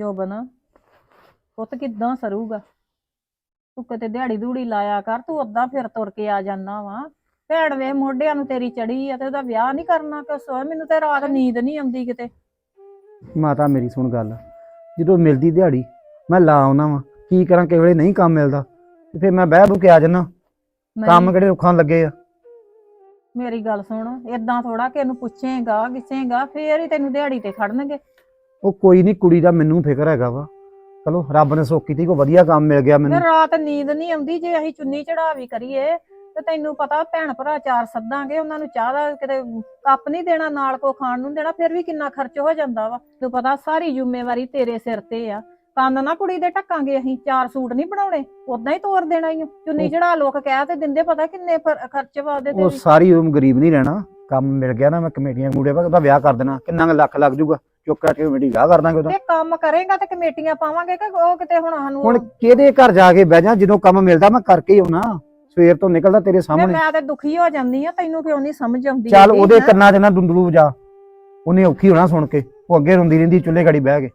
ਜੋਬਨ ਪੁੱਤ ਕਿੱਦਾਂ ਸਰੂਗਾ? ਤੂੰ ਕਿਤੇ ਦਿਹਾੜੀ ਦੂੜੀ ਲਾਇਆ ਕਰ ਤੂੰ ਓਦਾਂ ਫਿਰ ਤੁਰ ਕੇ ਆ ਜਾਂਦਾ ਵਾ। ਭੈਣ ਵੇ ਮੋਢਿਆਂ ਨੂੰ ਤੇਰੀ ਚੜੀ ਆ ਤੇ ਉਹਦਾ ਵਿਆਹ ਨਹੀਂ ਕਰਨਾ ਕਿ ਸੋ ਮੈਨੂੰ ਤੇ ਰਾਤ ਨੀਂਦ ਨਹੀਂ ਆਉਂਦੀ ਕਿਤੇ। ਮਾਤਾ ਮੇਰੀ ਸੁਣ ਗੱਲ। ਜਦੋਂ ਮਿਲਦੀ ਦਿਹਾੜੀ ਮੈਂ ਲਾ ਆਉਣਾ ਵਾ। ਕੀ ਕਰਾਂ ਕਿਸੇ ਵੇਲੇ ਨਹੀਂ ਕੰਮ ਮਿਲਦਾ। ਤੇ ਫਿਰ ਮੈਂ ਬਹਿ ਬੂ ਕੇ ਆ ਜਾਣਾ ਕੰਮ ਕਿਹੜੇ ਰੁੱਖਾਂ ਲੱਗੇ ਆ? ਮੇਰੀ ਗੱਲ ਸੁਣ ਏਦਾਂ ਥੋੜਾ ਕਿ ਇਹਨੂੰ ਪੁੱਛੇਗਾ ਗਿੱਛੇਗਾ ਫੇਰ ਹੀ ਤੈਨੂੰ ਦਿਹਾੜੀ ਤੇ ਖੜਨਗੇ। ਉਹ ਕੋਈ ਨਹੀਂ ਕੁੜੀ ਦਾ ਮੈਨੂੰ ਫਿਕਰ ਹੈਗਾ ਵਾ। ਚਲੋ ਰੱਬ ਨੇ ਸੁੱਖ ਕੀਤੀ ਕੋਈ ਵਧੀਆ ਕੰਮ ਮਿਲ ਗਿਆ ਮੈਨੂੰ। ਫਿਰ ਰਾਤ ਨੀਂਦ ਨਹੀਂ ਆਉਂਦੀ ਜੇ ਅਸੀਂ ਚੁੰਨੀ ਚੜਾਵੀ ਕਰੀਏ ਤੇ ਤੈਨੂੰ ਪਤਾ ਭੈਣ ਭਰਾ ਚਾਰ ਸੱਦਾਂਗੇ ਉਹਨਾਂ ਨੂੰ ਚਾਹ ਦਾ ਕਿਤੇ ਕੱਪ ਨਹੀਂ ਦੇਣਾ ਨਾਲ ਕੋ ਖਾਣ ਨੂੰ ਦੇਣਾ ਫਿਰ ਵੀ ਕਿੰਨਾ ਖਰਚ ਹੋ ਜਾਂਦਾ ਵਾ। ਤੈਨੂੰ ਪਤਾ ਸਾਰੀ ਜ਼ਿੰਮੇਵਾਰੀ ਤੇਰੇ ਸਿਰ ਤੇ ਆ। ਕੰਨ ਨਾ ਕੁੜੀ ਦੇ ਟੱਕਾਂਗੇ ਅਸੀਂ ਚਾਰ ਸੂਟ ਨਹੀਂ ਬਣਾਉਣੇ ਉਦਾਂ ਹੀ ਤੋਰ ਦੇਣਾ ਹੀ ਚੁੰਨੀ ਚੜਾ ਲੋਕ ਕਹਿ ਤੇ ਦਿੰਦੇ ਪਤਾ ਕਿੰਨੇ ਖਰਚ ਵਾ ਉਹਦੇ ਤੇ ਉਹ ਵੀ। ਸਾਰੀ ਉਮ ਗਰੀਬ ਨਹੀਂ ਰਹਿਣਾ। ਕੰਮ ਮਿਲ ਗਿਆ ਨਾ ਮੈਂ ਕਮੇਟੀਆਂ ਪਾ ਉਹਦਾ ਵਿਆਹ ਕਰ ਦੇਣਾ ਕਿੰਨਾ ਕੁ ਲੱਖ ਲੱਗ ਜਾਊਗਾ ਚੁੱਕ ਕੇ ਕਮੇਟੀ ਵਿਆਹ ਕਰ ਦਾਂਗੇ ਉਹਦਾ। ਤੇ ਕੰਮ ਕਰੇਗਾ ਤੇ ਕਮੇਟੀਆਂ ਪਾਵਾਂਗੇ ਕਿ ਉਹ ਕਿਤੇ ਹੁਣ ਸਾਨੂੰ ਹੁਣ ਕਿਹਦੇ ਘਰ ਜਾ ਕੇ ਬਹਿ ਜਾ ਜਦੋਂ ਕੰਮ ਮਿਲਦਾ ਮੈਂ ਕਰਕੇ ਹੀ ਆਉਣਾ। ਸਵੇਰ ਤੋਂ ਨਿਕਲਦਾ ਤੇਰੇ ਤੇ ਸਾਹਮਣੇ। ਮੈਂ ਤੇ ਦੁਖੀ ਹੋ ਜਾਂਦੀ ਆ ਤੈਨੂੰ ਕਿਉਂ ਨਹੀਂ ਸਮਝ ਆਉਂਦੀ ਚੱਲ ਹੈਗੀ, ਉਹਦੇ? ਕੰਨਾਂ 'ਚ ਨਾ ਦੁੰਦਲੂ ਵਜਾ। ਉਹਨੇ ਔਖੀ ਹੋਣਾ ਸੁਣ ਕੇ। ਉਹ ਅੱਗੇ ਰੋਂਦੀ ਰਹਿੰਦੀ ਚੁੱਲ੍ਹੇ ਗੜੀ ਬਹਿ ਕੇ।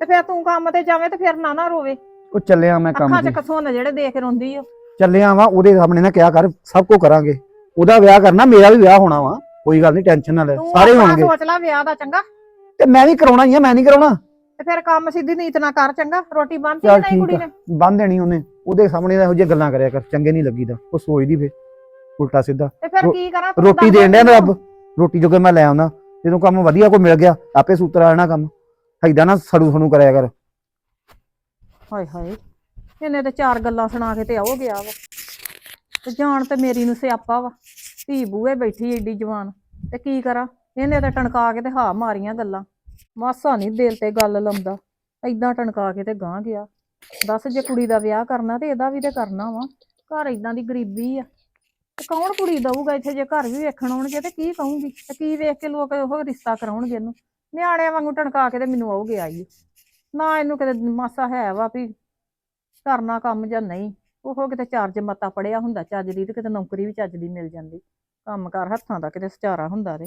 ਤੇ ਫਿਰ ਤੂੰ ਕੰਮ ਤੇ ਜਾਵੇਂ ਤੇ ਫਿਰ ਨਾ ਨਾ ਰੋਵੇ। ਉਹ ਚੱਲਿਆ ਮੈਂ ਕੰਮ ਅੱਖਾਂ ਤੇ। 'ਚ ਕਸੁੰਨ ਜਿਹੜੇ ਦੇਖ ਕੇ ਰੋਂਦੀ ਓ ਚੱਲਿਆ ਵਾ ਉਹਦੇ ਸਾਹਮਣੇ ਨਾ ਕਿਹਾ ਕਰ ਸਭ ਕੁਝ ਕਰਾਂਗੇ। ਉਹਦਾ ਵਿਆਹ ਕਰਨਾ ਮੇਰਾ ਵੀ ਵਿਆਹ ਹੋਣਾ ਵਾ। ਕੋਈ ਗੱਲ ਨਹੀਂ ਟੈਨਸ਼ਨ ਨਾ ਲੈ। ਤੂੰ ਸਾਰੇ ਆਪਣਾ ਹੋਣਗੇ। ਸੋਚ ਲੈ ਵਿਆਹ ਦਾ ਚੰਗਾ। ਤੇ ਮੈਂ ਵੀ ਕਰਾਉਣਾ ਹੀ ਆ ਮੈਂ ਨਹੀਂ ਕਰਾਉਣਾ। ਤੇ ਫਿਰ ਕੰਮ ਸਿੱਧੀ ਨੀਤ ਨਾ ਕਰ ਚੰਗਾ ਰੋਟੀ ਬੰਨਤੀ ਚੱਲ ਨਹੀਂ ਠੀਕ ਕੁੜੀ ਆ। ਨੇ? ਬੰਨ ਦੇਣੀ ਉਹਨੇ ਉਹਦੇ ਸਾਹਮਣੇ ਤਾਂ ਇਹੋ ਜਿਹੀਆਂ ਗੱਲਾਂ ਕਰਿਆ ਕਰ ਚੰਗੇ ਨਹੀਂ ਲੱਗੀਦਾ ਉਹ ਸੋਚਦੀ ਫੇ ਉਲਟਾ ਸਿੱਧਾ। ਤੇ ਫਿਰ ਰੋ- ਕੀ ਕਰਾਂ ਤੂੰ ਰੋਟੀ ਦੱਸ ਦੇਣ ਡਿਆ। ਰੱਬ ਰੋਟੀ ਜੋ ਕਿ ਮੈਂ ਲੈ ਆਉਣਾ ਜਦੋਂ ਕੰਮ ਵਧੀਆ ਕੋਈ ਮਿਲ ਗਿਆ ਆਪੇ ਸੂਤਰ ਆ ਜਾਣਾ ਕੰਮ ਐਦਾਂ ਨਾ ਸੜੂ ਸਣੂ ਕਰਿਆ ਕਰ। ਹਾਏ ਹਾਏ ਇਹਨੇ ਤੇ ਚਾਰ ਗੱਲਾਂ ਸੁਣਾ ਕੇ ਤੇ ਆਉ ਗਿਆ ਵਾ। ਤੇ ਜਾਣ ਤੇ ਮੇਰੀ ਨੂੰ ਸਿਆਪਾ ਵਾ ਧੀ ਬੂਏ ਬੈਠੀ ਏਡੀ ਜਵਾਨ ਤੇ ਕੀ ਕਰਾਂ? ਇਹਨੇ ਤੇ ਟਣਕਾ ਕੇ ਤੇ ਹਾ ਮਾਰੀਆਂ ਗੱਲਾਂ। ਮਾਸਾ ਨਹੀਂ ਦਿਲ ਤੇ ਗੱਲ ਲਾਉਂਦਾ। ਐਦਾਂ ਟਣਕਾ ਕੇ ਤੇ ਗਾਂ ਗਿਆ। ਦੱਸ ਜੇ ਕੁੜੀ ਦਾ ਵਿਆਹ ਕਰਨਾ ਤੇ ਇਹਦਾ ਵੀ ਤੇ ਕਰਨਾ ਵਾ। ਘਰ ਇਦਾਂ ਦੀ ਗਰੀਬੀ ਆ। ਤੇ ਕੌਣ ਕੁੜੀ ਦਊਗਾ ਇੱਥੇ ਜੇ ਘਰ ਵੀ ਵੇਖਣ ਆਉਣਗੇ ਤੇ ਕੀ ਕਹੂੰਗੀ? ਤੇ ਕੀ ਵੇਖ ਕੇ ਲੋਕ ਉਹ ਰਿਸ਼ਤਾ ਕਰਾਉਣਗੇ ਇਹਨੂੰ? ਨਿਆਣਿਆਂ ਵਾਂਗੂ ਟਣਕਾ ਕੇ ਤੇ ਮੈਨੂੰ ਆਉਗੇ ਆਈ। ਨਾ ਇਹਨੂੰ ਕਿਤੇ ਮਾਸਾ ਹੈ ਵਾ ਵੀ ਕਰਨਾ ਕੰਮ ਜਾਂ ਨਹੀਂ। ਉਹ ਕਿਤੇ ਚਾਰਜ ਮਤਾ ਪੜਿਆ ਹੁੰਦਾ, ਚੱਜ ਦੀ ਤੇ ਕਿਤੇ ਨੌਕਰੀ ਵੀ ਚੱਜ ਦੀ ਮਿਲ ਜਾਂਦੀ। ਕੰਮ ਕਰ ਹੱਥਾਂ ਦਾ ਕਿਤੇ ਸਚਾਰਾ ਹੁੰਦਾ ਤੇ।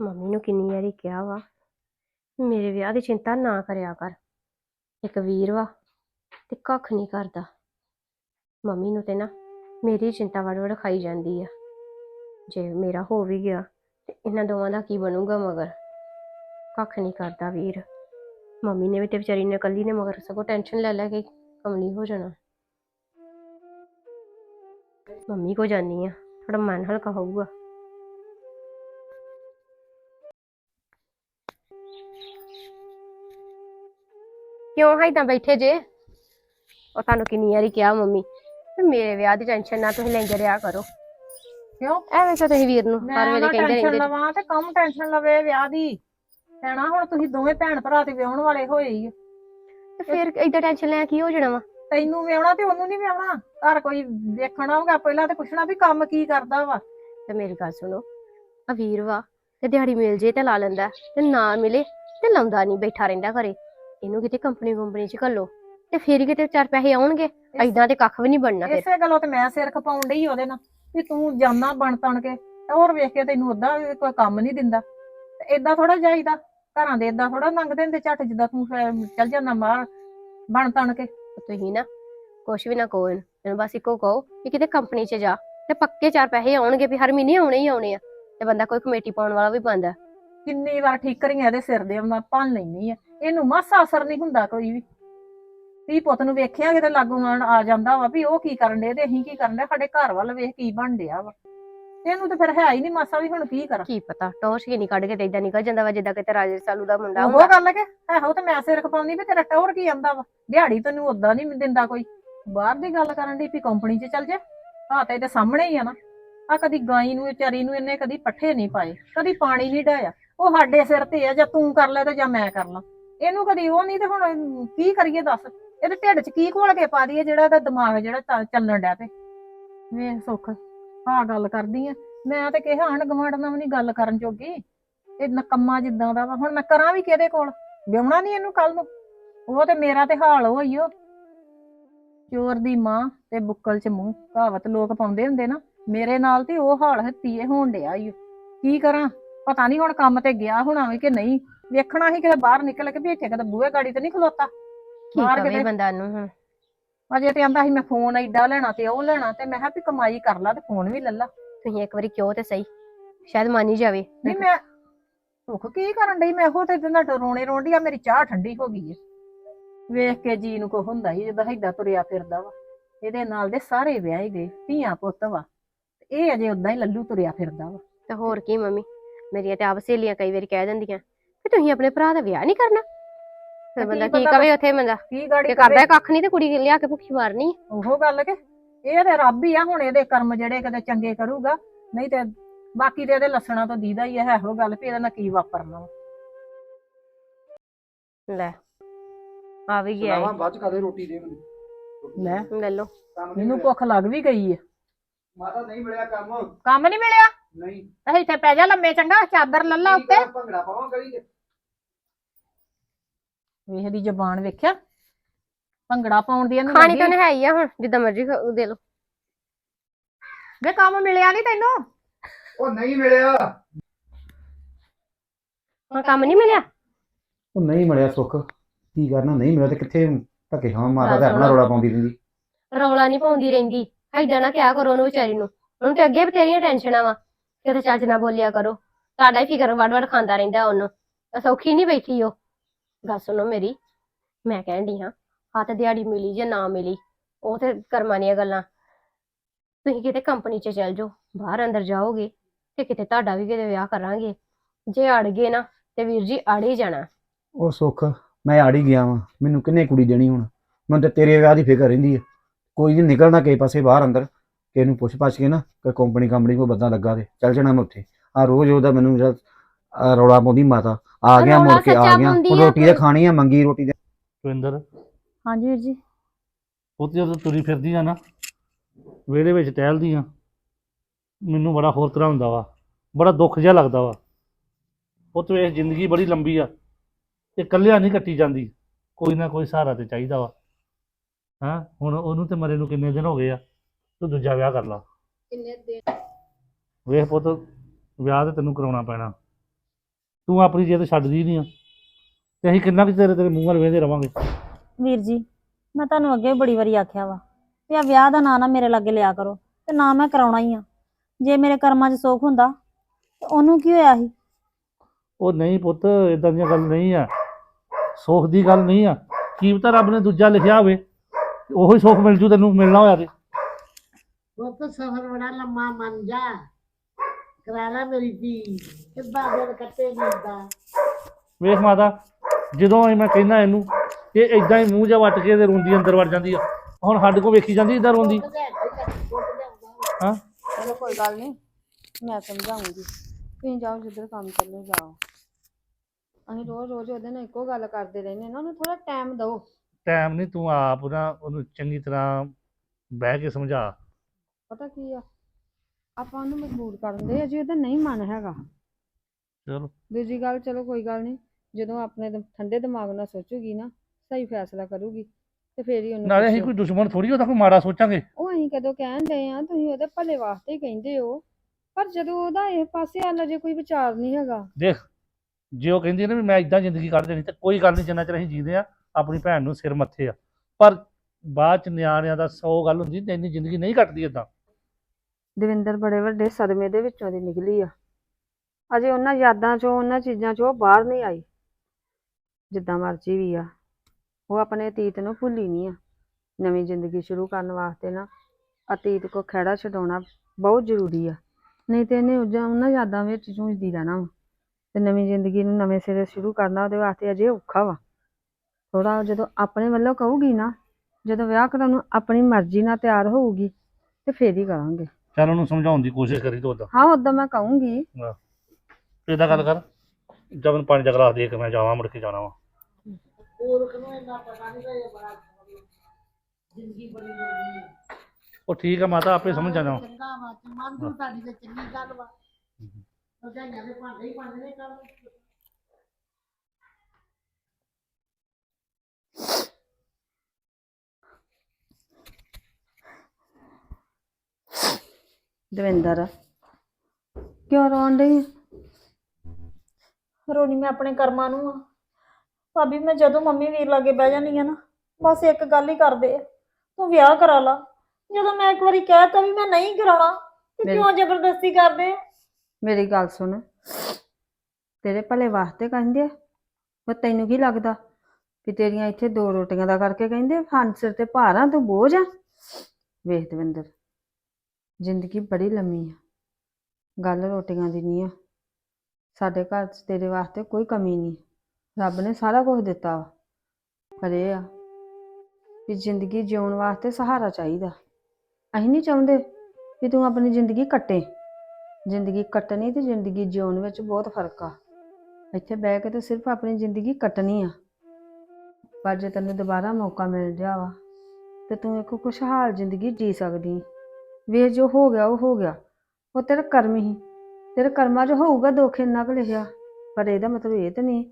ਮੰਮੀ ਨੂੰ ਕਿੰਨੀ ਵਾਰੀ ਕਿਹਾ ਵਾ, ਮੇਰੇ ਵਿਆਹ ਦੀ ਚਿੰਤਾ ਨਾ ਕਰਿਆ ਕਰ। ਇੱਕ ਵੀਰ ਵਾ ਤੇ ਕੱਖ ਨਹੀਂ ਕਰਦਾ। ਮੰਮੀ ਨੂੰ ਤੇ ਨਾ ਮੇਰੀ ਚਿੰਤਾ ਵੜ ਵੜ ਖਾਈ ਜਾਂਦੀ ਆ। ਜੇ ਮੇਰਾ ਹੋ ਵੀ ਗਿਆ ਤੇ ਇਹਨਾਂ ਦੋਵਾਂ ਦਾ ਕੀ ਬਣੂਗਾ ਮਗਰ? ਕੱਖ ਨਹੀਂ ਕਰਦਾ ਵੀਰ। ਮੰਮੀ ਨੇ ਵੀ ਤੇ ਵਿਚਾਰੀ ਨੇ ਕੱਲੀ ਨੇ ਮਗਰ ਸਗੋਂ ਟੈਨਸ਼ਨ ਲੈ ਲੈ ਕੇ ਕਮਲੀ ਹੋ ਜਾਣਾ। ਮੰਮੀ ਕੋ ਜਾਨੀ ਆ ਥੋੜਾ ਮਨ ਹਲਕਾ ਹੋਊਗਾ। ਕਿਉਂ ਹਾਈਦਾਂ ਬੈਠੇ ਜੇ? ਉਹ ਤੁਹਾਨੂੰ ਕਿੰਨੀ ਵਾਰੀ ਕਿਹਾ ਮੰਮੀ ਵੀ ਮੇਰੇ ਵਿਆਹ ਦੀ ਟੈਨਸ਼ਨ ਨਾ ਤੁਸੀਂ ਲੈਂਦੇ ਰਿਹਾ ਕਰੋ। ਕਿਉਂ? ਐਵੇਂ ਤਾਂ ਤੁਸੀਂ ਵੀਰ ਨੂੰ ਹਰ ਵੇਲੇ ਕਹਿੰਦੇ ਟੈਨਸ਼ਨ ਰਹਿੰਦੇ ਜੇ। ਲਵਾਂ ਤੇ ਕੰਮ ਟੈਨਸ਼ਨ ਲਵੇ ਵਿਆਹ ਦੀ। ਭੈਣਾ ਹੁਣ ਤੁਸੀਂ ਦੋਵੇਂ ਭੈਣ ਭਰਾ ਤੇ ਵਿਆਹਣ ਵਾਲੇ ਹੋਏ ਹੀ। ਤੇ ਫਿਰ ਏਦਾਂ ਟੈਨਸ਼ਨ ਲੈ ਕੀ ਹੋ ਜਾਣਾ ਵਾ? ਤੈਨੂੰ ਵਿਆਹਣਾ ਤੇ ਉਹਨੂੰ ਨਹੀਂ ਵਿਆਹਣਾ। ਘਰ ਕੋਈ ਵੇਖਣਾ ਹੋਊਗਾ ਪਹਿਲਾਂ ਤੇ ਪੁੱਛਣਾ ਵੀ ਕੰਮ ਕੀ ਕਰਦਾ ਵਾ। ਤੇ ਮੇਰੀ ਗੱਲ ਸੁਣੋ ਆ ਵੀਰ ਵਾ ਤੇ ਦਿਹਾੜੀ ਮਿਲ ਜੇ ਤੇ ਲਾ ਲੈਂਦਾ ਤੇ ਨਾ ਮਿਲੇ ਤੇ ਲਾਉਂਦਾ ਨਹੀਂ ਬੈਠਾ ਰਹਿੰਦਾ ਘਰੇ। ਇਹਨੂੰ ਕਿਤੇ ਕੰਪਨੀ ਕੰਪਨੀ ਚ ਘੱਲੋ ਤੇ ਫੇਰ ਹੀ ਕਿਤੇ ਚਾਰ ਪੈਸੇ ਆਉਣਗੇ। ਏਦਾਂ ਤੇ ਕੱਖ ਵੀ ਨਹੀਂ ਬਣਨਾ ਫਿਰ। ਇਸੇ ਗੱਲੋਂ ਤੇ ਮੈਂ ਸਿਰ ਖਪਾਉਣ ਡਈ ਉਹਦੇ ਨਾਲ ਵੀ ਤੂੰ ਜਾਨਾ ਬਣ ਤਣ ਕੇ ਤੇ ਹੋਰ ਵੇਖ ਕੇ ਤੈਨੂੰ ਉਦਾਂ ਕੋਈ ਕੰਮ ਨਹੀਂ ਦਿੰਦਾ। ਤੇ ਏਦਾਂ ਥੋੜਾ ਜਾਈਦਾ ਘਰਾਂ ਦੇ ਏਦਾਂ ਥੋੜਾ ਲੰਘਦੇ ਹੁੰਦੇ ਝੱਟ ਜਿੱਦਾਂ ਤੂੰ ਚੱਲ ਜਾਂਦਾ ਮਾਰ ਬਣ ਤਣ ਕੇ। ਤੁਸੀਂ ਨਾ ਕੁਛ ਵੀ ਨਾ ਕਹੋ ਇਹਨੂੰ ਬਸ ਇੱਕੋ ਕਹੋ ਕਿ ਕਿਤੇ ਕੰਪਨੀ 'ਚ ਜਾ ਤੇ ਪੱਕੇ ਚਾਰ ਪੈਸੇ ਆਉਣਗੇ ਵੀ ਹਰ ਮਹੀਨੇ ਆਉਣੇ ਹੀ ਆਉਣੇ ਆ ਤੇ ਬੰਦਾ ਕੋਈ ਕਮੇਟੀ ਪਾਉਣ ਵਾਲਾ ਵੀ ਬੰਦਾ। ਕਿੰਨੀ ਵਾਰ ਠੀਕਰੀਆਂ ਇਹਦੇ ਸਿਰ ਦੇ ਮੈਂ ਭੰਨ ਲੈਣੀ ਆ। ਇਹਨੂੰ ਮਾਸਾ ਅਸਰ ਨਹੀਂ ਹੁੰਦਾ ਕੋਈ ਵੀ। ਧੀ ਪੁੱਤ ਨੂੰ ਵੇਖਿਆ ਕਿਤੇ ਲਾਗੂ ਆਣ ਆ ਜਾਂਦਾ ਵਾ ਵੀ ਉਹ ਕੀ ਕਰਨ ਦੇ ਤੇ ਅਸੀਂ ਕੀ ਕਰਨ ਦੇ ਸਾਡੇ ਘਰ ਵੱਲ ਵੇਖ ਕੀ ਬਣ ਡਿਆ ਵਾ। ਇਹਨੂੰ ਤੇ ਫਿਰ ਹੈ ਹੀ ਨਹੀਂ ਮਾਸਾ ਵੀ ਹੁਣ ਕੀ ਕਰਾਂ। ਕੀ ਪਤਾ ਟੌਰਚ ਕੀ ਨਹੀਂ ਕੱਢ ਕੇ ਤੇ ਨਿਕਲ ਜਾਂਦਾ ਵਾ ਜਿੱਦਾਂ ਕਿਤੇ ਰਾਜੇ ਸਾਲੂ ਦਾ ਮੁੰਡਾ ਉਹ ਗੱਲ ਕਿ ਇਹੋ ਤੇ ਮੈਂ ਸਿਰ ਖਪਾਉਂਦੀ ਵੀ ਤੇਰਾ ਟੌਰ ਕੀ ਆਂਦਾ ਵਾ। ਦਿਹਾੜੀ ਤੈਨੂੰ ਉਦਾਂ ਨਹੀਂ ਦਿੰਦਾ ਕੋਈ। ਬਾਹਰ ਦੀ ਗੱਲ ਕਰਨ ਦੀ ਵੀ ਕੰਪਨੀ 'ਚ ਚੱਲ ਜਾ। ਹਾਂ ਤੇ ਇਹਦੇ ਸਾਹਮਣੇ ਹੀ ਆ ਨਾ। ਆ ਕਦੀ ਗਾਈ ਨੂੰ ਵਿਚਾਰੀ ਨੂੰ ਇਹਨੇ ਕਦੀ ਪੱਠੇ ਨਹੀਂ ਪਾਏ ਕਦੀ ਪਾਣੀ ਨਹੀਂ ਢਾਇਆ ਉਹ ਸਾਡੇ ਸਿਰ ਤੇ ਆ ਜਾਂ ਤੂੰ ਕਰ ਲੈ ਤੇ ਜਾਂ ਮੈਂ ਕਰ ਲਾਂ। ਇਹਨੂੰ ਕਦੀ ਉਹ ਨਹੀਂ ਤੇ ਹੁਣ ਕੀ ਕਰੀਏ ਦੱਸ? ਇਹਦੇ ਢਿੱਡ 'ਚ ਕੀ ਘੋਲ ਕੇ ਪਾ ਦਈਏ ਜਿਹੜਾ ਇਹਦਾ ਦਿਮਾਗ ਜਿਹੜਾ ਤਾਂ ਚੱਲਣ ਡਿਆ ਤੇ? ਵੇਖ ਸੁੱਖ ਹਾਂ ਗੱਲ ਕਰਦੀ ਆ। ਮੈਂ ਤੇ ਕਿਹਾ ਹਣ ਗਵਾਂਡ ਨਾਲ ਵੀ ਨਹੀਂ ਗੱਲ ਕਰਨ ਜੋਗੀ। ਇਹ ਨਕੰਮਾ ਜਿੱਦਾਂ ਦਾ ਵਾ। ਹੁਣ ਮੈਂ ਕਰਾਂ ਵੀ ਕਿਹਦੇ ਕੋਲ? ਵਿਆਹਣਾ ਨਹੀਂ ਇਹਨੂੰ ਕੱਲ ਨੂੰ? ਉਹ ਤੇ ਮੇਰਾ ਤੇ ਹਾਲ ਹੋਈਓ ਚੋਰ ਦੀ ਮਾਂ ਤੇ ਬੁੱਕਲ ਚ ਮੂੰਹ। ਕਹਾਵਤ ਲੋਕ ਪਾਉਂਦੇ ਹੁੰਦੇ ਨਾ, ਮੇਰੇ ਨਾਲ ਤੇ ਉਹ ਹਾਲ ਹੱਤੀਏ ਹੋਣ ਡਿਆ ਈ ਓ। ਕੀ ਕਰਾਂ? ਪਤਾ ਨਹੀਂ ਹੁਣ ਕੰਮ ਤੇ ਗਿਆ ਹੋਣਾ ਵੀ ਕਿ ਨਹੀਂ। ਵੇਖਣਾ ਸੀ ਕਿਤੇ ਬਾਹਰ ਨਿਕਲ ਕੇ ਵੀ ਇੱਥੇ ਕਿਤੇ ਬੂਹੇ ਗਾੜੀ ਤੇ ਨਹੀਂ ਖਲੋਤਾ? ਕੀ ਬਾਹਰ ਕਵੇ ਕਿਤੇ ਬੰਦਾ ਨੂੰ ਹੁਣ? ਅਜੇ ਤੇ ਆਂਦਾ ਸੀ ਮੈਂ ਫੋਨ ਐਡਾ ਲੈਣਾ ਤੇ ਉਹ ਲੈਣਾ ਤੇ ਮੈਂ ਕਿਹਾ ਵੀ ਕਮਾਈ ਕਰ ਲਾ ਤੇ ਫੋਨ ਵੀ ਲੈ ਲਾ। ਤੁਸੀਂ ਇੱਕ ਵਾਰੀ ਕਿਉਂ ਤੇ ਸਹੀ? ਸ਼ਾਇਦ ਮੰਨ ਹੀ ਜਾਵੇ। ਨਹੀਂ ਮੈਂ ਭੁੱਖ ਕੀ ਕਰਨ ਡਈ? ਮੈਂ ਇਹੋ ਤੇ ਨਾਲ ਰੋਣੇ ਰੋਂਡੀ ਆ ਮੇਰੀ ਚਾਹ ਠੰਡੀ ਹੋ ਗਈ ਏ। ਵੇਖ ਕੇ ਜੀ ਨੂੰ ਕੋ ਹੁੰਦਾ ਹੀ ਜਿੱਦਾਂ ਏਦਾਂ ਤੁਰਿਆ ਫਿਰਦਾ ਵਾ। ਇਹਦੇ ਨਾਲ ਦੇ ਸਾਰੇ ਵਿਆਹ ਹੀ ਗਏ ਧੀਆਂ ਪੁੱਤ ਵਾ। ਇਹ ਅਜੇ ਉਦਾਂ ਹੀ ਲੱਲੂ ਤੁਰਿਆ ਫਿਰਦਾ ਵਾ। ਤੇ ਹੋਰ ਕੀ ਮੰਮੀ? ਮੇਰੀਆਂ ਤੇ ਆਪ ਸਹੇਲੀਆਂ ਕਈ ਵਾਰੀ ਕਹਿ ਦਿੰਦੀਆਂ ਕਿ ਤੁਸੀਂ ਆਪਣੇ ਭਰਾ ਦਾ ਵਿਆਹ ਨਹੀਂ ਕਰਨਾ। ਫਿਰ ਤੇ ਬੰਦਾ ਕੀ ਪਤਾ ਕਵੇ ਉੱਥੇ ਬੰਦਾ? ਕੀ ਗਾੜੀ ਕਰਦਾ ਕੱਖ ਨਹੀਂ ਤੇ ਕੁੜੀ ਲਿਆ ਕੇ ਭੁੱਖੀ ਮਾਰਨੀ ਉਹ ਗੱਲ ਕਿ ਇਹ ਤੇ ਰੱਬ ਹੀ ਆ ਹੁਣ ਇਹਦੇ ਕਰਮ ਜਿਹੜੇ ਕਿਤੇ ਚੰਗੇ ਕਰੂਗਾ ਨਹੀਂ ਤੇ ਬਾਕੀ ਤੇ ਇਹਦੇ ਲੱਛਣਾਂ ਤੋਂ ਦੀਦਾ ਹੀ ਹੈ ਇਹੋ ਗੱਲ ਵੀ ਇਹਦੇ ਨਾਲ ਕੀ ਵਾਪਰਨਾ। ਵਾ। ਲੈ ਆ ਵੀ ਗਿਆ ਸੁਣਾਵਾਂ ਬਾਅਦ ਚ ਕਾਦੇ ਰੋਟੀ ਦੇ ਮੈਨੂੰ? ਲੈ। ਲੈ ਲਓ। ਕੰਮ ਨਹੀਂ ਮੈਨੂੰ ਮਿਲਿਆ। ਭੁੱਖ ਲੱਗ ਵੀ ਗਈ ਹੈ ਮਾਤਾ ਨਹੀਂ ਮਿਲਿਆ ਕੰਮ? ਕੰਮ ਨਹੀਂ ਮਿਲਿਆ? ਨਹੀਂ। ਤੇ ਇੱਥੇ ਪੈ ਜਾ ਲੰਮੇ ਚੰਗਾ ਚਾਦਰ ਲੱਲਾ ਕੀ ਉੱਤੇ। ਕਰਾਂ, ਭੰਗੜਾ ਪਾਵਾਂ ਗਲੀ 'ਚ? ਵੇਖਦੀ ਜ਼ਬਾਨ ਵੇਖਿਆ? ਭੰਗੜਾ ਪਾਉਣ ਦੀ ਇਹਨੂੰ ਖਾਣੀ। ਤਾਂ ਉਹਨੇ ਹੈ ਹੀ ਆ ਹੁਣ ਜਿੱਦਾਂ ਮਰਜ਼ੀ ਦੇ ਲਓ। ਵੇ ਕੰਮ ਮਿਲਿਆ ਨਹੀਂ ਤੈਨੂੰ? ਉਹ ਨਹੀਂ ਮਿਲਿਆ। ਹੁਣ ਕੰਮ ਨਹੀਂ ਮਿਲਿਆ? ਉਹ ਨਹੀਂ ਮਿਲਿਆ ਸੁੱਖ। ਕੀ ਕਰਨਾ ਨਹੀਂ ਮਿਲਿਆ ਤੇ ਕਿੱਥੇ ਧੱਕੇ ਖਾਵਾਂ ਮਾਤਾ ਤਾਂ ਆਪਣਾ। ਰੋਲਾ ਪਾਉਂਦੀ ਰਹਿੰਦੀ। ਰੌਲਾ ਨਹੀਂ ਪਾਉਂਦੀ ਰਹਿੰਦੀ। ਐਦਾਂ ਨਾ ਕਿਆ ਕਰੋ ਉਹਨੂੰ ਵਿਚਾਰੀ ਨੂੰ। ਉਹਨੂੰ ਤੇ ਅੱਗੇ ਬਤੇਰੀਆਂ ਟੈਨਸ਼ਨਾਂ ਵਾ। ਕਿਤੇ ਚੱਜ ਨਾ ਬੋਲਿਆ ਕਰੋ। ਤੁਹਾਡਾ ਹੀ ਫਿਕਰ ਵੜ ਵੜ ਖਾਂਦਾ ਰਹਿੰਦਾ ਉਹਨੂੰ। ਤਾਂ ਸੌਖੀ ਨਹੀਂ ਬੈਠੀ ਉਹ। ਗੱਲ ਸੁਣੋ ਮੇਰੀ, ਮੈਂ ਕਹਿਣ ਡਈ ਹਾਂ ਹੱਥ ਦਿਹਾੜੀ ਮਿਲੀ ਜਾਂ ਨਾ ਮਿਲੀ, ਉਹ ਤੇ ਕਰਮਾਂ ਦੀਆਂ ਗੱਲਾਂ। ਤੁਸੀਂ ਕਿਤੇ ਕੰਪਨੀ 'ਚ ਚੱਲ ਜਾਓ, ਬਾਹਰ ਅੰਦਰ ਜਾਓਗੇ ਤੇ ਕਿਤੇ ਤੁਹਾਡਾ ਵੀ ਕਿਤੇ ਵਿਆਹ ਕਰਾਂਗੇ। ਜੇ ਅੜ ਗਏ ਨਾ ਤੇ ਵੀਰ ਜੀ ਅੜ ਹੀ ਜਾਣਾ। ਉਹ ਸੁੱਖ, ਮੈਂ ਆੜ ਹੀ ਗਿਆ ਵਾਂ, ਮੈਨੂੰ ਕਿੰਨੇ ਕੁੜੀ ਦੇਣੀ ਹੁਣ? ਮੈਨੂੰ ਤੇ ਤੇਰੇ ਵਿਆਹ ਦੀ ਫਿਕਰ ਰਹਿੰਦੀ ਹੈ ਕੋਈ ਨਹੀਂ ਨਿਕਲਣਾ ਕਿਸੇ ਪਾਸੇ ਬਾਹਰ ਅੰਦਰ, ਕਿਸੇ ਨੂੰ ਪੁੱਛ ਪਛ ਕੇ ਨਾ ਕਿ ਕੰਪਨੀ ਕੰਪਨੀ ਕੋ ਬੰਦਾ ਲੱਗਾ ਤੇ ਚੱਲ ਜਾਣਾ ਮੈਂ ਉੱਥੇ। ਆ ਰੋਜ਼ ਉਹਦਾ ਮੈਨੂੰ ਜਿਹੜਾ ਰੌਲਾ ਪਾਉਂਦੀ ਮਾਤਾ। ਆ ਗਿਆ ਮੁੜ ਕੇ ਆ ਗਿਆ। ਰੋਟੀ ਤੇ ਖਾਣੀ ਆ ਮੰਗੀ ਰੋਟੀ ਤੇ। ਰਵਿੰਦਰ। ਹਾਂਜੀ ਵੀਰ ਜੀ। ਉਹ ਤੇ ਜਦੋਂ ਤੁਰੀ ਫਿਰਦੀ ਆ ਨਾ ਵਿਹੜੇ ਵਿੱਚ ਟਹਿਲਦੀ ਆ ਮੈਨੂੰ ਬੜਾ ਹੋਰ ਤਰ੍ਹਾਂ ਹੁੰਦਾ ਵਾ ਬੜਾ ਦੁੱਖ ਜਿਹਾ ਲੱਗਦਾ ਵਾ। ਉਹ ਤੇ ਇਹ ਜ਼ਿੰਦਗੀ ਬੜੀ ਲੰਬੀ ਆ ਤੇ ਇਕੱਲਿਆਂ ਨਹੀਂ ਕੱਟੀ ਜਾਂਦੀ ਕੋਈ ਨਾ ਕੋਈ ਸਹਾਰਾ ਤੇ ਚਾਹੀਦਾ ਵਾ। ਹਾਂ ਹੁਣ ਉਹਨੂੰ ਤੇ ਮਰੇ ਨੂੰ ਕਿੰਨੇ ਦਿਨ ਹੋ ਗਏ ਆ ਤੂੰ ਦੂਜਾ ਵਿਆਹ ਕਰ ਲਾ। ਕਿੰਨੇ ਦਿਨ? ਵੇਖ ਪੁੱਤ ਵਿਆਹ ਤੇ ਤੈਨੂੰ ਕਰਾਉਣਾ ਪੈਣਾ। ਤੂੰ ਆਪਣੀ ਜਿੱਦ ਛੱਡਦੀ ਨਹੀਂ ਆ। ਤੇ ਅਸੀਂ ਕਿੰਨਾ ਕੁ ਤੇਰੇ ਤੇਰੇ ਮੂੰਹ ਵੱਲ ਵੇਂਦੇ ਰਵਾਂਗੇ? ਵੀਰ ਜੀ ਮੈਂ ਤੁਹਾਨੂੰ ਅੱਗੇ ਬੜੀ ਵਾਰੀ ਆਖਿਆ ਵਾ ਵੀ ਆ ਵਿਆਹ ਦਾ ਨਾਂ ਨਾ ਮੇਰੇ ਲਾਗੇ ਲਿਆ ਕਰੋ ਤੇ ਨਾ ਮੈਂ ਕਰਾਉਣਾ ਹੀ ਆ। ਜੇ ਮੇਰੇ ਕਰਮਾਂ 'ਚ ਸੁੱਖ ਹੁੰਦਾ ਤੇ ਉਹਨੂੰ ਕੀ ਹੋਇਆ ਸੀ? ਉਹ ਨਹੀਂ ਪੁੱਤ ਇਦਾਂ ਦੀਆਂ ਗੱਲ ਨਹੀਂ ਆ। ਸੁੱਖ ਦੀ ਗੱਲ ਨਹੀਂ ਆ। ਕੀ ਪਤਾ ਰੱਬ ਨੇ ਦੂਜਾ ਲਿਖਿਆ ਹੋਵੇ ਉਹੀ ਸੁੱਖ ਮਿਲ ਜੂ ਤੈਨੂੰ ਮਿਲਣਾ ਹੋਇਆ ਤੇ। ਪੁੱਤ ਸਫ਼ਰ ਬੜਾ ਲੰਮਾ ਮੰਨ ਜਾ ਕਰਾ ਲੈ ਮੇਰੀ ਧੀ ਕਿੱਦਾਂ ਦਿਨ ਕੱਟੇ ਮਿਲਦਾ ਵੇਖ ਮਾਤਾ ਜਦੋਂ ਮੈਂ ਕਹਿੰਦਾ ਇਹਨੂੰ ਕਿ ਇਦਾਂ ਹੀ ਮੂੰਹ ਜਾ ਵੱਟ ਕੇ ਤੇ ਰੋਂਦੀ ਅੰਦਰ ਵੜ ਜਾਂਦੀ ਆ। ਹੁਣ ਸਾਡੇ ਕੋਲ ਵੇਖੀ ਜਾਂਦੀ ਇਦਾਂ ਰੋਂਦੀ ਹਾਂ? ਚਲੋ ਕੋਈ ਗੱਲ ਨਹੀਂ ਮੈਂ ਸਮਝਾਉਂਗੀ। ਤੁਸੀਂ ਜਾਓ ਜਿੱਧਰ ਕੰਮ ਚੱਲੇ ਜਾਓ। ਅਸੀਂ ਰੋਜ਼ ਰੋਜ਼ ਉਹਦੇ ਨਾਲ ਇੱਕੋ ਗੱਲ ਕਰਦੇ ਰਹਿੰਦੇ ਨਾ ਉਹਨੂੰ ਥੋੜਾ ਟਾਈਮ ਦਿਓ। ਟਾਈਮ ਨਹੀਂ ਤੂੰ ਆਪ ਨਾ ਉਹਨੂੰ ਚੰਗੀ ਤਰ੍ਹਾਂ ਬਹਿ ਕੇ ਸਮਝਾ। ਪਤਾ ਕੀ ਆ? ਆਪਾਂ ਉਹਨੂੰ ਮਜਬੂਰ ਕਰਨ ਦੇ ਅਜੇ ਉਹਦਾ ਨਹੀਂ ਮਨ ਹੈਗਾ। ਚਲੋ। ਦੂਜੀ ਗੱਲ ਚਲੋ ਕੋਈ ਗੱਲ ਨਹੀਂ ਜਦੋਂ ਆਪਣੇ ਠੰਡੇ ਦਿਮਾਗ ਨਾਲ ਸੋਚੂਗੀ ਨਾ ਸਹੀ ਫੈਸਲਾ ਕਰੂਗੀ ਤੇ ਫੇਰ ਹੀ ਉਹਨੂੰ ਨਾਲੇ ਅਸੀਂ। ਕੋਈ ਦੁਸ਼ਮਣ ਥੋੜੀ ਉਹਦਾ ਕੋਈ ਮਾੜਾ ਸੋਚਾਂਗੇ। ਉਹ ਅਸੀਂ ਕਦੋਂ ਕਹਿਣ ਡਏ ਆ ਤੁਸੀਂ ਉਹਦੇ ਭਲੇ ਵਾਸਤੇ ਹੀ ਕਹਿੰਦੇ ਹੋ। ਪਰ ਜਦੋਂ ਉਹਦਾ ਇਹ ਪਾਸੇ ਹਾਲ ਅਜੇ ਕੋਈ ਵਿਚਾਰ ਨਹੀਂ ਹੈਗਾ। ਦੇਖ ਜੇ ਉਹ ਕਹਿੰਦੀ ਨਾ ਵੀ ਮੈਂ ਇਦਾਂ ਜ਼ਿੰਦਗੀ ਕੱਢ ਦੇਣੀ ਤੇ ਕੋਈ ਗੱਲ ਨਹੀਂ ਜਿੰਨਾ ਚਿਰ ਅਸੀਂ ਜੀਂਦੇ ਆ ਆਪਣੀ ਭੈਣ ਨੂੰ ਸਿਰ ਮੱਥੇ ਆ। ਪਰ ਬਾਅਦ ਚ ਨਿਆਣਿਆਂ ਦਾ ਸੌ ਗੱਲ ਹੁੰਦੀ ਤੇ ਇੰਨੀ ਜ਼ਿੰਦਗੀ ਨਹੀਂ ਕੱਟਦੀ ਇਦਾਂ ਦਵਿੰਦਰ ਬੜੇ ਵੱਡੇ ਸਦਮੇ ਦੇ ਵਿੱਚੋਂ ਦੀ ਨਿਕਲੀ ਆ। ਅਜੇ ਉਹਨਾਂ ਯਾਦਾਂ ਚੋਂ, ਉਹਨਾਂ ਚੀਜ਼ਾਂ ਚੋਂ ਉਹ ਬਾਹਰ ਨਹੀਂ ਆਈ। ਜਿੱਦਾਂ ਮਰਜ਼ੀ ਵੀ ਆ। ਉਹ ਆਪਣੇ ਅਤੀਤ ਨੂੰ ਭੁੱਲੀ ਨਹੀਂ ਆ। ਨਵੀਂ ਜ਼ਿੰਦਗੀ ਸ਼ੁਰੂ ਕਰਨ ਵਾਸਤੇ ਨਾ ਅਤੀਤ ਕੋ ਖਹਿੜਾ ਛਡਾਉਣਾ ਬਹੁਤ ਜ਼ਰੂਰੀ ਆ। ਨਹੀਂ ਤੇ ਇਹਨੇ ਉਜਾਂ ਉਹਨਾਂ ਯਾਦਾਂ ਵਿੱਚ ਜੂਝਦੀ ਰਹਿਣਾ ਵਾ। ਤੇ ਨਵੀਂ ਜ਼ਿੰਦਗੀ ਨੂੰ ਨਵੇਂ ਸਿਰੇ ਸ਼ੁਰੂ ਕਰਨਾ ਉਹਦੇ ਵਾਸਤੇ ਅਜੇ ਔਖਾ ਵਾ। ਥੋੜਾ ਜਦੋਂ ਆਪਣੇ ਵੱਲੋਂ ਕਹੂਗੀ ਨਾ, ਜਦੋਂ ਵਿਆਹ ਕਰਾਉਣ ਨੂੰ ਆਪਣੀ ਮਰਜ਼ੀ ਨਾਲ ਤਿਆਰ ਹੋਊਗੀ, ਤੇ ਫੇਰ ਹੀ ਕਰਾਂਗੇ। ਚੱਲ ਉਹਨੂੰ ਸਮਝਾਉਣ ਦੀ ਕੋਸ਼ਿਸ਼ ਕਰੀ ਤੂੰ ਉਦਾਂ ਹਾਂ ਉਦੋਂ ਮੈਂ ਕਹੂੰਗੀ। ਇਦਾਂ ਗੱਲ ਕਰ। ਜਦ ਮੈਨੂੰ ਪਾਣੀ ਦਾ ਗਲਾਸ ਦੇ ਕੇ ਮੈਂ ਜਾਵਾਂ ਮੁੜ ਕੇ ਜਾਣਾ ਵਾ। ਉਹ ਠੀਕ ਆ ਮਾਤਾ ਆਪੇ ਸਮਝ ਜਾਣਾ। ਚੰਗਾ ਵਾ ਤੇ ਮਨ ਨੂੰ ਤੁਹਾਡੀ ਤੇ ਚੰਗੀ ਗੱਲ ਵਾ। ਰਜਾਈਆਂ ਦੇ ਭਾਂਡੇ ਹੀ ਭਾਂਡੇ ਨੇ ਕਰ ਦਵਿੰਦਰ। ਕਿਉਂ ਰੋਣ ਡਈ? ਆਂ? ਰੋਣੀ ਮੈਂ ਆਪਣੇ ਕਰਮਾਂ ਨੂੰ ਆ। ਭਾਬੀ ਮੈਂ ਜਦੋਂ ਮੰਮੀ ਵੀਰ ਲਾਗੇ ਬਹਿ ਜਾਂਦੀ ਆ ਨਾ ਬਸ ਇੱਕ ਗੱਲ ਹੀ ਕਰਦੇ ਆ। ਤੂੰ ਵਿਆਹ ਕਰਾ ਲਾ। ਜਦੋਂ ਮੈਂ ਇੱਕ ਵਾਰੀ ਕਹਿਤਾ ਵੀ ਮੈਂ ਨਹੀਂ ਕਰਾਉਣਾ ਤੇ ਕਿਉਂ ਜ਼ਬਰਦਸਤੀ ਕਰਦੇ ਆ? ਮੇਰੀ ਗੱਲ ਸੁਣ। ਤੇਰੇ ਭਲੇ ਵਾਸਤੇ ਕਹਿੰਦੇ ਆ। ਪਰ ਤੈਨੂੰ ਕੀ ਲੱਗਦਾ? ਵੀ ਤੇਰੀਆਂ ਇੱਥੇ ਦੋ ਰੋਟੀਆਂ ਦਾ ਕਰਕੇ ਕਹਿੰਦੇ ਫਨ ਸਿਰ ਤੇ ਭਾਰਾਂ ਤੂੰ ਬੋਝ ਆ। ਵੇਖ ਦਵਿੰਦਰ। ਜ਼ਿੰਦਗੀ ਬੜੀ ਲੰਮੀ ਆ। ਗੱਲ ਰੋਟੀਆਂ ਦੀ ਨਹੀਂ ਆ। ਸਾਡੇ ਘਰ 'ਚ ਤੇਰੇ ਵਾਸਤੇ ਕੋਈ ਕਮੀ ਨਹੀਂ। ਰੱਬ ਨੇ ਸਾਰਾ ਕੁਝ ਦਿੱਤਾ ਵਾ। ਪਰ ਇਹ ਆ ਵੀ ਜ਼ਿੰਦਗੀ ਜਿਉਣ ਵਾਸਤੇ ਸਹਾਰਾ ਚਾਹੀਦਾ। ਅਸੀਂ ਨਹੀਂ ਚਾਹੁੰਦੇ ਵੀ ਤੂੰ ਆਪਣੀ ਜ਼ਿੰਦਗੀ ਕੱਟੇ। ਜ਼ਿੰਦਗੀ ਕੱਟਣੀ ਤੇ ਜ਼ਿੰਦਗੀ ਜਿਉਣ ਵਿੱਚ ਬਹੁਤ ਫ਼ਰਕ ਆ। ਇੱਥੇ ਬਹਿ ਕੇ ਤਾਂ ਸਿਰਫ ਆਪਣੀ ਜ਼ਿੰਦਗੀ ਕੱਟਣੀ ਆ। ਪਰ ਜੇ ਤੈਨੂੰ ਦੁਬਾਰਾ ਮੌਕਾ ਮਿਲ ਜਾ ਵਾ ਤੇ ਤੂੰ ਇੱਕ ਖੁਸ਼ਹਾਲ ਜ਼ਿੰਦਗੀ ਜੀ ਸਕਦੀ। ਵੇਖ ਜੋ ਹੋ ਗਿਆ, ਉਹ ਹੋ ਗਿਆ। ਉਹ ਤੇਰਾ ਕਰਮ ਹੀ। ਤੇਰੇ ਕਰਮਾਂ 'ਚ ਹੋਊਗਾ ਦੁੱਖ ਇੰਨਾ ਕੁ ਲਿਖਿਆ। ਪਰ ਇਹਦਾ ਮਤਲਬ ਇਹ ਤਾਂ ਨਹੀਂ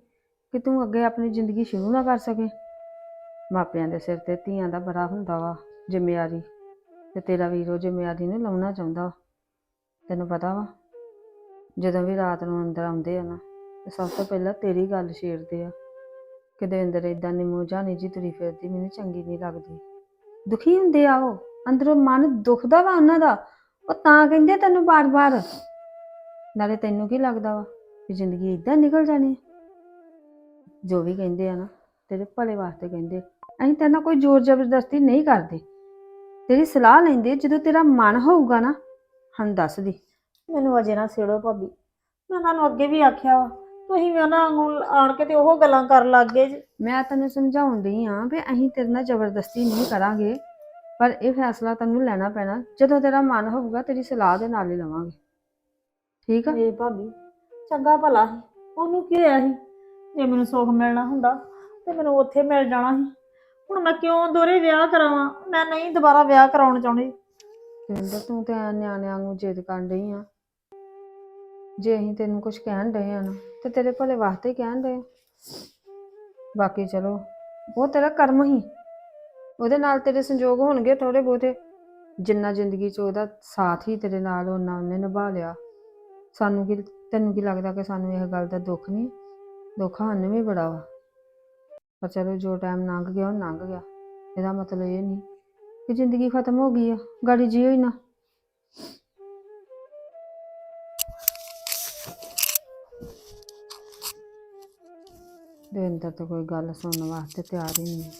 ਕਿ ਤੂੰ ਅੱਗੇ ਆਪਣੀ ਜ਼ਿੰਦਗੀ ਸ਼ੁਰੂ ਨਾ ਕਰ ਸਕੇ। ਮਾਪਿਆਂ ਦੇ ਸਿਰ ਤੇ ਧੀਆਂ ਦਾ ਬੜਾ ਹੁੰਦਾ ਵਾ ਜ਼ਿੰਮੇਵਾਰੀ। ਤੇ ਤੇਰਾ ਉਹ ਜ਼ਿੰਮੇਵਾਰੀ ਨੂੰ ਲਾਉਣਾ ਚਾਹੁੰਦਾ। ਵਾ। ਤੈਨੂੰ ਪਤਾ ਵਾ, ਜਦੋਂ ਵੀ ਰਾਤ ਨੂੰ ਅੰਦਰ ਆਉਂਦੇ ਆ ਨਾ, ਤੇ ਸਭ ਤੋਂ ਪਹਿਲਾਂ ਤੇਰੀ ਗੱਲ ਛੇੜਦੇ ਆ। ਕਿ ਦਵਿੰਦਰ ਇਦਾਂ ਨਿੰਮੋ ਜਾਣੀ ਜੀ ਤੁਰੀ ਫਿਰਦੀ, ਮੈਨੂੰ ਚੰਗੀ ਨਹੀਂ ਲੱਗਦੀ। ਦੁਖੀ ਹੁੰਦੇ ਆ ਉਹ। ਅੰਦਰੋਂ ਮਨ ਦੁਖਦਾ ਵਾ ਉਹਨਾਂ ਦਾ ਉਹ ਤਾਂ ਕਹਿੰਦੇ ਤੈਨੂੰ ਬਾਰ-ਬਾਰ ਨਾਲੇ ਤੈਨੂੰ ਕੀ ਲੱਗਦਾ ਵਾ ਕਿ ਜ਼ਿੰਦਗੀ ਇਦਾਂ ਨਿਕਲ ਜਾਣੀ ਹੈ? ਜੋ ਵੀ ਕਹਿੰਦੇ ਆ ਨਾ ਤੇਰੇ ਭਲੇ ਵਾਸਤੇ ਕਹਿੰਦੇ ਅਸੀਂ ਤੇਰੇ ਨਾਲ ਕੋਈ ਜ਼ੋਰ ਜ਼ਬਰਦਸਤੀ ਨਹੀਂ ਕਰਦੇ। ਤੇਰੀ ਸਲਾਹ ਲੈਂਦੇ ਜਦੋਂ ਤੇਰਾ ਮਨ ਹੋਊਗਾ ਨਾ ਸਾਨੂੰ ਦੱਸ ਦੀ। ਮੈਨੂੰ ਅਜੇ ਨਾ ਛੇੜੋ ਭਾਬੀ। ਮੈਂ ਤੁਹਾਨੂੰ ਅੱਗੇ ਵੀ ਆਖਿਆ ਵਾ ਤੁਸੀਂ ਵੀ ਉਹਨਾਂ ਵਾਂਗੂ ਆਣ ਕੇ ਤੇ ਉਹ ਗੱਲਾਂ ਕਰਨ ਲੱਗ ਗਏ ਜੇ। ਮੈਂ ਤੈਨੂੰ ਸਮਝਾਉਣ ਡਈ ਆ ਵੀ ਅਸੀਂ ਤੇਰੇ ਨਾਲ ਜ਼ਬਰਦਸਤੀ ਨਹੀਂ ਕਰਾਂਗੇ। ਪਰ ਇਹ ਫੈਸਲਾ ਤੈਨੂੰ ਲੈਣਾ ਪੈਣਾ। ਜਦੋਂ ਤੇਰਾ ਮਨ ਹੋਊਗਾ ਤੇਰੀ ਸਲਾਹ ਦੇ ਨਾਲ ਹੀ ਲਵਾਂਗੇ। ਠੀਕ ਆ? ਵੇ ਭਾਬੀ ਚੰਗਾ ਭਲਾ ਸੀ। ਉਹਨੂੰ ਕੀ ਹੋਇਆ ਸੀ? ਜੇ ਮੈਨੂੰ ਸੁੱਖ ਮਿਲਣਾ ਹੁੰਦਾ ਤੇ ਮੈਨੂੰ ਉੱਥੇ ਮਿਲ ਜਾਣਾ ਸੀ। ਹੁਣ ਮੈਂ ਕਿਉਂ ਦੋਰੇ ਵਿਆਹ ਕਰਾਵਾਂ? ਮੈਂ ਨਹੀਂ ਦੁਬਾਰਾ ਵਿਆਹ ਕਰਾਉਣ ਚਾਹੁੰਦੀ। ਦਵਿੰਦਰ ਤੂੰ ਤੇ ਐਂ ਨਿਆਣਿਆਂ ਨੂੰ ਜਿੱਦ ਕਰਨ ਡਈ ਆ। ਜੇ ਅਸੀਂ ਤੈਨੂੰ ਕੁਝ ਕਹਿਣ ਡਏ ਆ ਨਾ ਤੇ ਤੇਰੇ ਭਲੇ ਵਾਸਤੇ ਹੀ ਕਹਿਣ ਡਏ ਆ। ਬਾਕੀ ਚਲੋ ਉਹ ਤੇਰਾ ਕਰਮ ਹੀ ਉਹਦੇ ਨਾਲ ਤੇਰੇ ਸੰਜੋਗ ਹੋਣਗੇ ਥੋੜੇ ਬਹੁਤੇ। ਜਿੰਨਾ ਜ਼ਿੰਦਗੀ 'ਚ ਉਹਦਾ ਸਾਥ ਹੀ ਤੇਰੇ ਨਾਲ ਉਹਨਾਂ ਉਹਨੇ ਨਿਭਾ ਲਿਆ। ਸਾਨੂੰ ਕੀ, ਤੈਨੂੰ ਕੀ ਲੱਗਦਾ ਕਿ ਸਾਨੂੰ ਇਹ ਗੱਲ ਦਾ ਦੁੱਖ ਨਹੀਂ? ਦੁੱਖ ਸਾਨੂੰ ਵੀ ਬੜਾ ਵਾ। ਪਰ ਚਲੋ ਜੋ ਟਾਈਮ ਲੰਘ ਗਿਆ, ਉਹ ਲੰਘ ਗਿਆ। ਇਹਦਾ ਮਤਲਬ ਇਹ ਨਹੀਂ ਕਿ ਜ਼ਿੰਦਗੀ ਖਤਮ ਹੋ ਗਈ ਆ। ਗਾੜੀ ਜੀਓ ਹੀ ਨਾ। ਦਵਿੰਦਰ ਤਾਂ ਕੋਈ ਗੱਲ ਸੁਣਨ ਵਾਸਤੇ ਤਿਆਰ ਹੀ ਨਹੀਂ।